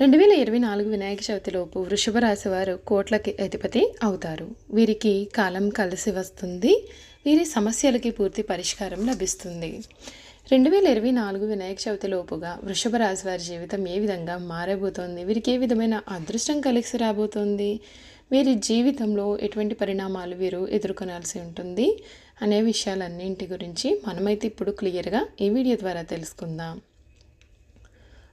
రెండు వేల ఇరవై నాలుగు వినాయక చవితిలోపు వృషభ రాశి వారు కోట్లకి అధిపతి అవుతారు. వీరికి కాలం కలిసి వస్తుంది. వీరి సమస్యలకి పూర్తి పరిష్కారం లభిస్తుంది. రెండు వేల ఇరవై నాలుగు వినాయక చవితి లోపుగా వృషభ రాశి వారి జీవితం ఏ విధంగా మారబోతోంది? వీరికి ఏ విధమైన అదృష్టం కలిసి రాబోతోంది? వీరి జీవితంలో ఎటువంటి పరిణామాలు వీరు ఎదుర్కొనాల్సి ఉంటుంది? అనే విషయాలన్నింటి గురించి మనమైతే ఇప్పుడు క్లియర్గా ఈ వీడియో ద్వారా తెలుసుకుందాం.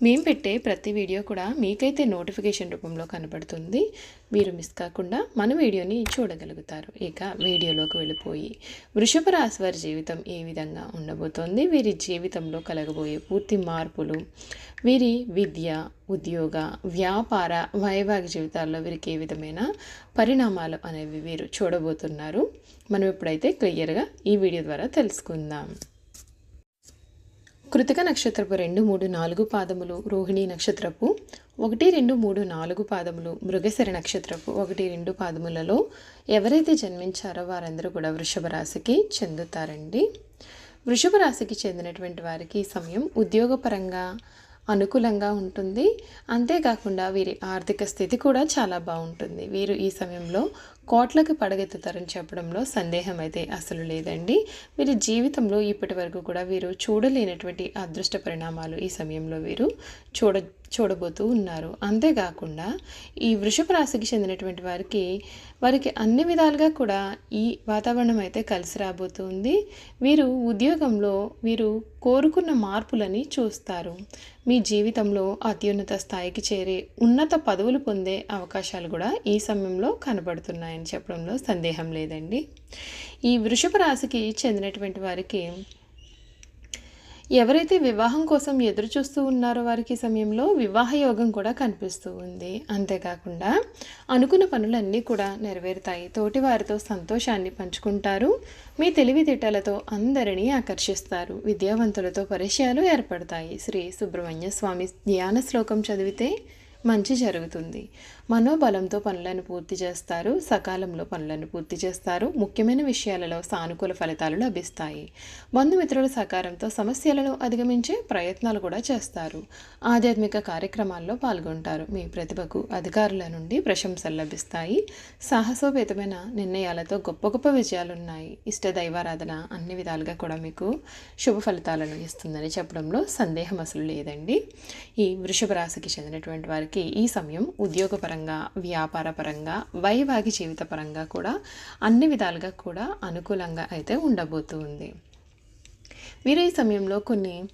మేము పెట్టే ప్రతి వీడియో కూడా మీకైతే నోటిఫికేషన్ రూపంలో కనబడుతుంది మీరు మిస్ కాకుండా మన వీడియోని చూడగలుగుతారు. ఇక వీడియోలోకి వెళ్ళిపోయి వృషభ రాశి వారి జీవితం ఏ విధంగా ఉండబోతోంది? వీరి జీవితంలో కలగబోయే పూర్తి మార్పులు వీరి విద్య ఉద్యోగ వ్యాపార వైవాహిక జీవితాల్లో వీరికి ఏ విధమైన పరిణామాలు అనేవి వీరు చూడబోతున్నారు? మనం ఇప్పుడైతే క్లియర్గా ఈ వీడియో ద్వారా తెలుసుకుందాం. కృతిక నక్షత్రపు రెండు మూడు నాలుగు పాదములు రోహిణి నక్షత్రపు ఒకటి రెండు మూడు నాలుగు పాదములు మృగశిర నక్షత్రపు ఒకటి రెండు పాదములలో ఎవరైతే జన్మించారో వారందరూ కూడా వృషభ రాశికి చెందుతారండి. వృషభ రాశికి చెందినటువంటి వారికి ఈ సమయం ఉద్యోగపరంగా అనుకూలంగా ఉంటుంది. అంతేకాకుండా వీరి ఆర్థిక స్థితి కూడా చాలా బాగుంటుంది. వీరు ఈ సమయంలో కోట్లకు పడగెత్తుతారని చెప్పడంలో సందేహం అయితే అసలు లేదండి. వీరి జీవితంలో ఇప్పటి వరకు కూడా వీరు చూడలేనటువంటి అదృష్ట పరిణామాలు ఈ సమయంలో వీరు చూడ చూడబోతూ ఉన్నారు. అంతేకాకుండా ఈ వృషభ రాశికి చెందినటువంటి వారికి వారికి అన్ని విధాలుగా కూడా ఈ వాతావరణం అయితే కలిసి రాబోతుంది. వీరు ఉద్యోగంలో వీరు కోరుకున్న మార్పులని చూస్తారు. మీ జీవితంలో అత్యున్నత స్థాయికి చేరే ఉన్నత పదవులు పొందే అవకాశాలు కూడా ఈ సమయంలో కనబడుతున్నాయి. ఉన్నాయని చెప్పడంలో సందేహం లేదండి. ఈ వృషభ రాశికి చెందినటువంటి వారికి ఎవరైతే వివాహం కోసం ఎదురు చూస్తూ ఉన్నారో వారికి సమయంలో వివాహ యోగం కూడా కనిపిస్తూ ఉంది. అంతేకాకుండా అనుకున్న పనులన్నీ కూడా నెరవేరుతాయి. తోటి వారితో సంతోషాన్ని పంచుకుంటారు. మీ తెలివితేటలతో అందరినీ ఆకర్షిస్తారు. విద్యావంతులతో పరిచయాలు ఏర్పడతాయి. శ్రీ సుబ్రహ్మణ్య స్వామి ధ్యాన శ్లోకం చదివితే మంచి జరుగుతుంది. మనోబలంతో పనులను పూర్తి చేస్తారు. సకాలంలో పనులను పూర్తి చేస్తారు. ముఖ్యమైన విషయాలలో సానుకూల ఫలితాలు లభిస్తాయి. బంధుమిత్రుల సహకారంతో సమస్యలను అధిగమించే ప్రయత్నాలు కూడా చేస్తారు. ఆధ్యాత్మిక కార్యక్రమాల్లో పాల్గొంటారు. మీ ప్రతిభకు అధికారుల నుండి ప్రశంసలు లభిస్తాయి. సాహసోపేతమైన నిర్ణయాలతో గొప్ప గొప్ప విజయాలు ఉన్నాయి ఇష్ట దైవారాధన అన్ని విధాలుగా కూడా మీకు శుభ ఫలితాలను ఇస్తుందని చెప్పడంలో సందేహం అసలు లేదండి. ఈ వృషభ రాశికి చెందినటువంటి వారికి ఈ సమయం ఉద్యోగపరంగా వ్యాపారపరంగా వైవాహిక జీవిత పరంగా కూడా అన్ని విధాలుగా కూడా అనుకూలంగా అయితే ఉండబోతుంది వీరు ఈ సమయంలో కొన్ని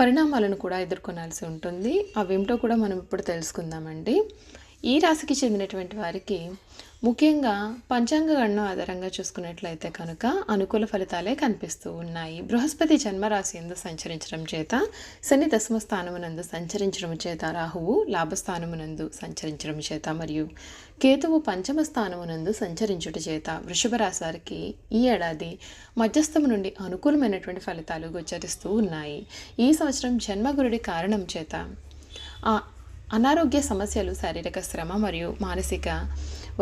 పరిణామాలను కూడా ఎదుర్కొనాల్సి ఉంటుంది. అవేమిటో కూడా మనం ఇప్పుడు తెలుసుకుందామండి. ఈ రాశికి చెందినటువంటి వారికి ముఖ్యంగా పంచాంగ గణన ఆధారంగా చూసుకున్నట్లయితే కనుక అనుకూల ఫలితాలే కనిపిస్తూ ఉన్నాయి. బృహస్పతి జన్మరాశి ఎందు సంచరించడం చేత శని దశమ స్థానమునందు సంచరించడం చేత రాహువు లాభస్థానమునందు సంచరించడం చేత మరియు కేతువు పంచమ స్థానమునందు సంచరించుట చేత వృషభ రాశి వారికి ఈ ఏడాది మధ్యస్థము నుండి అనుకూలమైనటువంటి ఫలితాలు గోచరిస్తూ ఉన్నాయి. ఈ సంవత్సరం జన్మగురుడి కారణం చేత అనారోగ్య సమస్యలు శారీరక శ్రమ మరియు మానసిక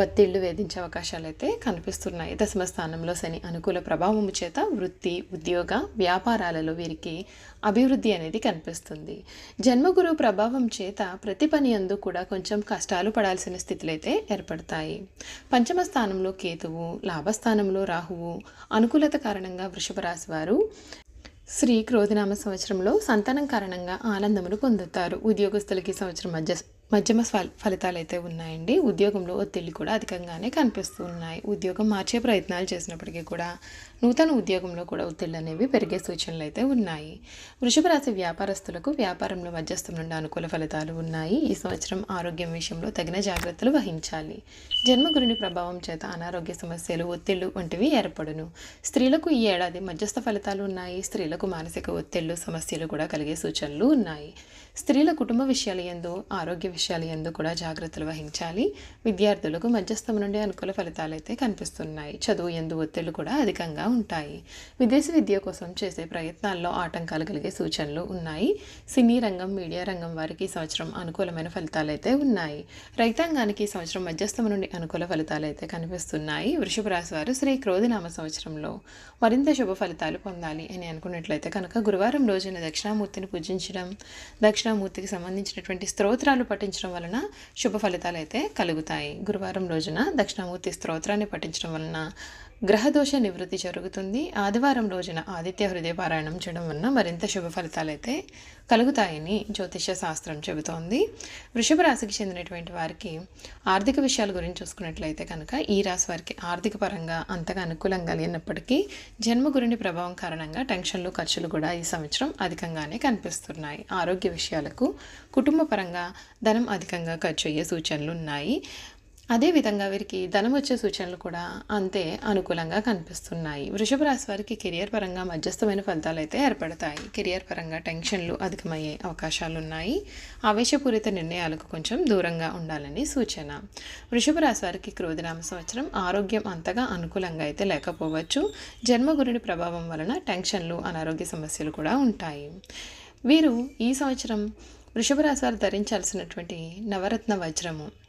ఒత్తిళ్ళు వేధించే అవకాశాలు అయితే కనిపిస్తున్నాయి. దశమ స్థానంలో శని అనుకూల ప్రభావము చేత వృత్తి ఉద్యోగ వ్యాపారాలలో వీరికి అభివృద్ధి అనేది కనిపిస్తుంది. జన్మగురు ప్రభావం చేత ప్రతి పని అందు కూడా కొంచెం కష్టాలు పడాల్సిన స్థితులు అయితే ఏర్పడతాయి. పంచమ స్థానంలో కేతువు లాభస్థానంలో రాహువు అనుకూలత కారణంగా వృషభ రాశి వారు శ్రీ క్రోధినామ సంవత్సరంలో సంతానం కారణంగా ఆనందమును పొందుతారు. ఉద్యోగస్తులకి సంవత్సరం మధ్య మధ్యమ ఫల ఫలితాలు అయితే ఉన్నాయండి. ఉద్యోగంలో ఒత్తిళ్ళు కూడా అధికంగానే కనిపిస్తూ ఉన్నాయి. ఉద్యోగం మార్చే ప్రయత్నాలు చేసినప్పటికీ కూడా నూతన ఉద్యోగంలో కూడా ఒత్తిళ్ళు అనేవి పెరిగే సూచనలు అయితే ఉన్నాయి. వృషభ రాశి వ్యాపారస్తులకు వ్యాపారంలో మధ్యస్థం నుండి అనుకూల ఫలితాలు ఉన్నాయి. ఈ సంవత్సరం ఆరోగ్యం విషయంలో తగిన జాగ్రత్తలు వహించాలి. జన్మగురుని ప్రభావం చేత అనారోగ్య సమస్యలు ఒత్తిళ్ళు వంటివి ఏర్పడును. స్త్రీలకు ఈ ఏడాది మధ్యస్థ ఫలితాలు ఉన్నాయి. స్త్రీలకు మానసిక ఒత్తిళ్ళు సమస్యలు కూడా కలిగే సూచనలు ఉన్నాయి. స్త్రీల కుటుంబ విషయాల ఎందు ఆరోగ్య విషయాలు ఎందు కూడా జాగ్రత్తలు వహించాలి. విద్యార్థులకు మధ్యస్థం నుండి అనుకూల ఫలితాలు అయితే కనిపిస్తున్నాయి. చదువు ఎందు ఒత్తిళ్ళు కూడా అధికంగా ఉంటాయి. విదేశీ విద్య కోసం చేసే ప్రయత్నాల్లో ఆటంకాలు కలిగే సూచనలు ఉన్నాయి. సినీ రంగం మీడియా రంగం వారికి ఈ సంవత్సరం అనుకూలమైన ఫలితాలు అయితే ఉన్నాయి. రైతాంగానికి ఈ సంవత్సరం మధ్యస్థం నుండి అనుకూల ఫలితాలు అయితే కనిపిస్తున్నాయి. వృషభ రాశి వారు శ్రీ క్రోధినామ సంవత్సరంలో మరింత శుభ ఫలితాలు పొందాలి అని అనుకున్నట్లయితే కనుక గురువారం రోజున దక్షిణామూర్తిని పూజించడం దక్షిణ దక్షిణామూర్తికి సంబంధించినటువంటి స్తోత్రాలు పఠించడం వలన శుభ ఫలితాలు అయితే కలుగుతాయి. గురువారం రోజున దక్షిణామూర్తి స్తోత్రాన్ని పఠించడం వలన గ్రహదోష నివృత్తి జరుగుతుంది. ఆదివారం రోజున ఆదిత్య హృదయ పారాయణం చేయడం వలన మరింత శుభ ఫలితాలు అయితే కలుగుతాయని జ్యోతిష్య శాస్త్రం చెబుతోంది. వృషభ రాశికి చెందినటువంటి వారికి ఆర్థిక విషయాల గురించి చూసుకున్నట్లయితే కనుక ఈ రాశి వారికి ఆర్థిక పరంగా అంతగా అనుకూలంగా లేనప్పటికీ జన్మ గురుని ప్రభావం కారణంగా టెన్షన్లు ఖర్చులు కూడా ఈ సంవత్సరం అధికంగానే కనిపిస్తున్నాయి. ఆరోగ్య విషయాలకు కుటుంబ పరంగా ధనం అధికంగా ఖర్చు అయ్యే సూచనలు ఉన్నాయి. అదేవిధంగా వీరికి ధనం వచ్చే సూచనలు కూడా అంతే అనుకూలంగా కనిపిస్తున్నాయి. వృషభ రాశి వారికి కెరియర్ పరంగా మధ్యస్థమైన ఫలితాలు అయితే ఏర్పడతాయి. కెరియర్ పరంగా టెన్షన్లు అధికమయ్యే అవకాశాలు ఉన్నాయి ఆవేశపూరిత నిర్ణయాలకు కొంచెం దూరంగా ఉండాలని సూచన. వృషభ రాశి వారికి క్రోధినామ సంవత్సరం ఆరోగ్యం అంతగా అనుకూలంగా అయితే లేకపోవచ్చు. జన్మగురుని ప్రభావం వలన టెన్షన్లు అనారోగ్య సమస్యలు కూడా ఉంటాయి. వీరు ఈ సంవత్సరం వృషభ రాశి వారు ధరించాల్సినటువంటి నవరత్న వజ్రము.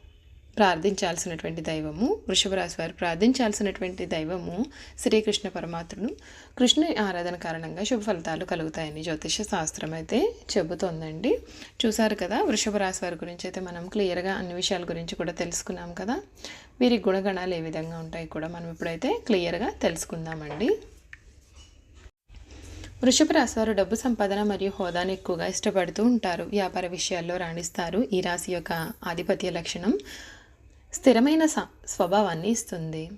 ప్రార్థించాల్సినటువంటి దైవము వృషభరాశి వారు ప్రార్థించాల్సినటువంటి దైవము శ్రీకృష్ణ పరమాత్ముడు. కృష్ణ ఆరాధన కారణంగా శుభ ఫలితాలు కలుగుతాయని జ్యోతిష శాస్త్రం అయితే చెబుతోందండి. చూశారు కదా వృషభ రాశి వారి గురించి అయితే మనం క్లియర్గా అన్ని విషయాల గురించి కూడా తెలుసుకున్నాం కదా. వీరి గుణగణాలు ఏ విధంగా ఉంటాయి కూడా మనం ఇప్పుడైతే క్లియర్గా తెలుసుకుందామండి. వృషభ రాశి వారు డబ్బు సంపాదన మరియు హోదాను ఎక్కువగా ఇష్టపడుతూ ఉంటారు. వ్యాపార విషయాల్లో రాణిస్తారు. ఈ రాశి యొక్క ఆధిపత్య లక్షణం స్థిరమైన స్వభావాన్ని ఇస్తుంది.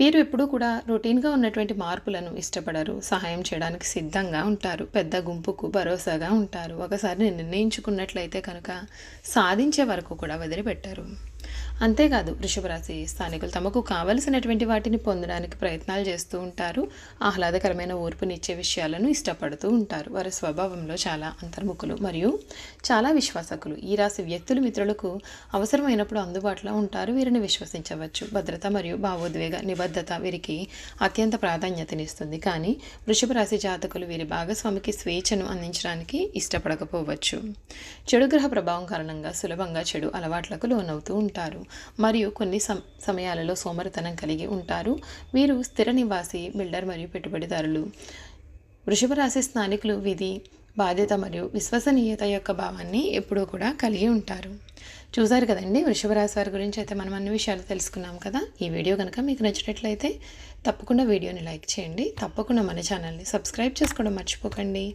వీరు ఎప్పుడూ కూడా రొటీన్గా ఉన్నటువంటి మార్పులను ఇష్టపడరు సహాయం చేయడానికి సిద్ధంగా ఉంటారు పెద్ద గుంపుకు భరోసాగా ఉంటారు. ఒకసారి నిర్ణయించుకున్నట్లయితే కనుక సాధించే వరకు కూడా వదిలిపెట్టారు. అంతేకాదు వృషభరాశి స్థానికులు తమకు కావలసినటువంటి వాటిని పొందడానికి ప్రయత్నాలు చేస్తూ ఉంటారు. ఆహ్లాదకరమైన ఓర్పునిచ్చే విషయాలను ఇష్టపడుతూ ఉంటారు. వారి స్వభావంలో చాలా అంతర్ముఖులు మరియు చాలా విశ్వాసకులు. ఈ రాశి వ్యక్తులు మిత్రులకు అవసరమైనప్పుడు అందుబాటులో ఉంటారు. వీరిని విశ్వసించవచ్చు. భద్రత మరియు భావోద్వేగ నిబద్ధత వీరికి అత్యంత ప్రాధాన్యతనిస్తుంది. కానీ వృషభ రాశి జాతకులు వీరి భాగస్వామికి స్వేచ్ఛను అందించడానికి ఇష్టపడకపోవచ్చు. చెడు గ్రహ ప్రభావం కారణంగా సులభంగా చెడు అలవాట్లకు లోనవుతూ ఉంటారు. మరియు కొన్ని సమయాలలో సోమరితనం కలిగి ఉంటారు. వీరు స్థిర నివాసి బిల్డర్ మరియు పెట్టుబడిదారులు. వృషభ రాశి స్థానికులు విధి బాధ్యత మరియు విశ్వసనీయత యొక్క భావాన్ని ఎప్పుడూ కూడా కలిగి ఉంటారు. చూసారు కదండి? వృషభరాశి వారి గురించి అయితే మనం అన్ని విషయాలు తెలుసుకున్నాం కదా? ఈ వీడియో కనుక మీకు నచ్చినట్లయితే తప్పకుండా వీడియోని లైక్ చేయండి. తప్పకుండా మన ఛానల్ని సబ్స్క్రైబ్ చేసుకోవడం మర్చిపోకండి.